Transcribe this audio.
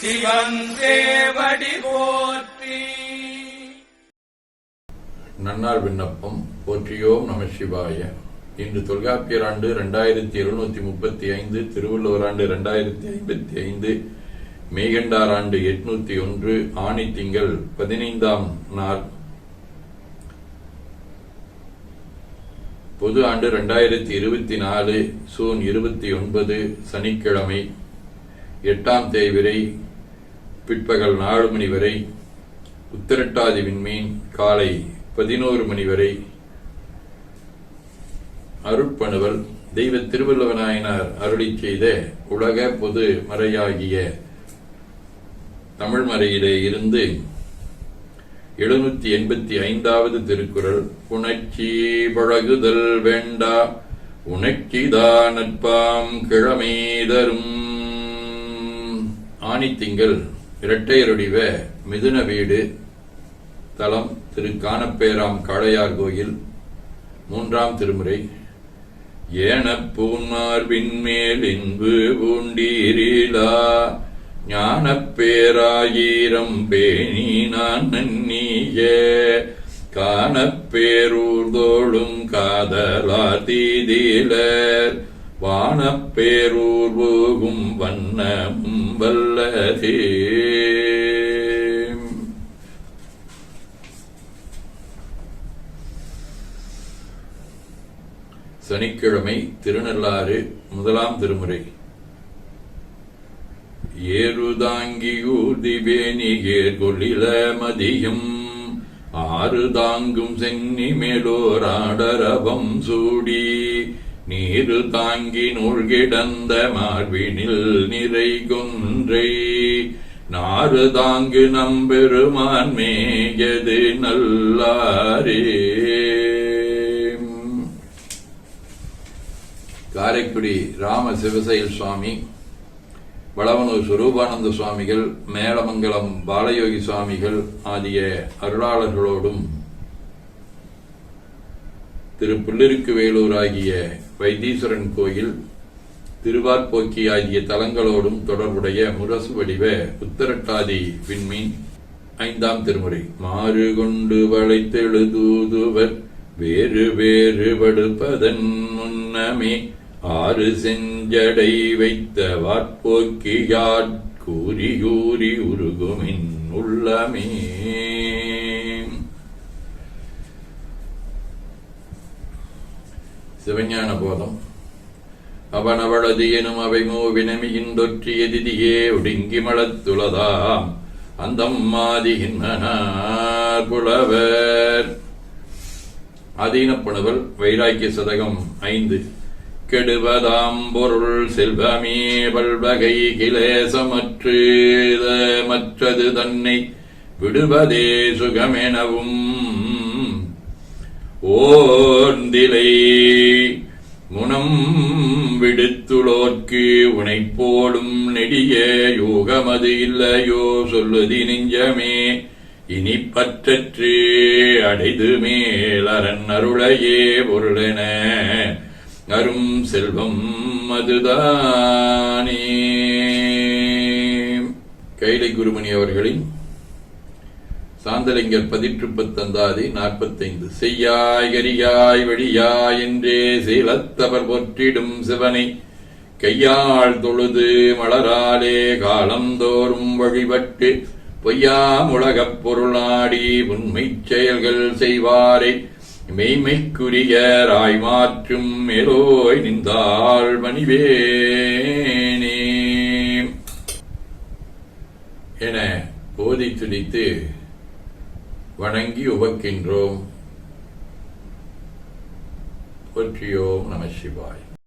சிவன் போற்றி. நன்னார் விண்ணப்பம் போற்றியோம் நம சிவாய. இன்று தொல்காப்பியர் ஆண்டு இரண்டாயிரத்தி எழுநூத்தி முப்பத்தி ஐந்து திருவள்ளுவர் ஆண்டு இரண்டாயிரத்தி ஐம்பத்தி ஐந்து மேகண்டார் ஆண்டு எட்நூத்தி ஒன்று ஆணி திங்கள் பதினைந்தாம் நாள். பொது ஆண்டு இரண்டாயிரத்தி இருபத்தி நாலு சூன் இருபத்தி ஒன்பது சனிக்கிழமை எட்டாம் தேய்விரை பிற்பகல் நாலு மணி வரை உத்திரட்டாதி விண்மீன் காலை பதினோரு மணி வரை. அருட்பணுவல் தெய்வ திருவள்ளுவநாயனார் அருளி செய்த உலக பொது மறையாகிய தமிழ் மறையிலே இருந்து எழுநூத்தி எண்பத்தி ஐந்தாவது திருக்குறள் புணர்ச்சி பழகுதல் வேண்டா உணர்ச்சிதா நட்பாம் கிழமேதரும் ஆணித்திங்கள். இரட்டையருடிவ மிதுன வீடு தலம் திரு காணப்பேராம் காளையார் கோயில் மூன்றாம் திருமுறை. ஏன பூன்மார் மேல் இன்பு பூண்டீரிலா ஞானப் பேராயிரம் பேணி நான் நன்னீய. காணப் காதலா தீதிலர் வானப்பேரூர் போகும் வண்ணமும் வல்லதே சனிக்கிழமை திருநள்ளாறு முதலாம் திருமுறை. ஏறுதாங்கி ஊர்திபேனிகேர் கொள்ளில மதியம் ஆறு தாங்கும் சென்னி மேலோராடரபம் சூடி நீரு தாங்கி நூழ்கிடந்த மார்பினில் நிறை குன்றை நாறு தாங்கு நம்பெருமான் மேயது நல்லாரே. காரைக்குடி ராம சிவசைல் சுவாமி வளவனூர் சுரூபானந்த சுவாமிகள் மேலமங்கலம் பாலயோகி சுவாமிகள் ஆகிய அருளாளர்களோடும் திரு புல்லிருக்கு வேலூர் ஆகிய வைத்தீஸ்வரன் கோயில் திருவார்போக்கி ஆகிய தலங்களோடும் தொடர்புடைய முரசு வடிவ உத்தரட்டாதி விண்மீன் ஐந்தாம் திருமுறை. மாறு கொண்டு வளைத்தெழுதூதுவர் வேறு வேறு படுப்பதன் முன்னமே ஆறு செஞ்சடை வைத்த வார்போக்கியாட் கூறி கூறி உருகுமின் உள்ளமே. சிவஞான போதம் அவனவளது எனும் அவை மூவினமியின்றொற்றி எதிதியே ஒடுங்கி மலத்துளதாம் அந்தம் மாதிகின்மனார் புலவர். அதீனப்புணவல் வைராக்கிய சதகம் ஐந்து. கெடுவதாம் பொருள் செல்வமே பல்வகை கிளேசமற்று மற்றது தன்னை விடுவதே சுகமெனவும். ஓர்ந்திலை முனம் விடுத்துளோர்க்கு உனைப்போடும் நெடிய யோகமது இல்லையோ சொல்லுதி நெஞ்சமே. இனி பற்றற்று அடைது மேல் அருளையே பொருளென. அரும் செல்வம் அதுதானே. கைலை குருமணி அவர்களின் சாந்தலிங்கர் பதிற்றுப்பு தந்தாதி நாற்பத்தைந்து. செய்யாய் கரியாய் வழியாய் என்றே சீலத்தவர் பொற்றிடும் சிவனை. கையாள் தொழுது மலராலே காலந்தோறும் வழிபட்டு பொய்யா உலகப் பொருளாடி உண்மைச் செயல்கள் செய்வாரே. மெய்மைக்குரிய ராய் மாற்றும் மேலோய் நின்றாள் மணிவேனே என போதி துடித்து வணங்கி உபக்கின்றோம். போற்றியோம் நம சிவாய்.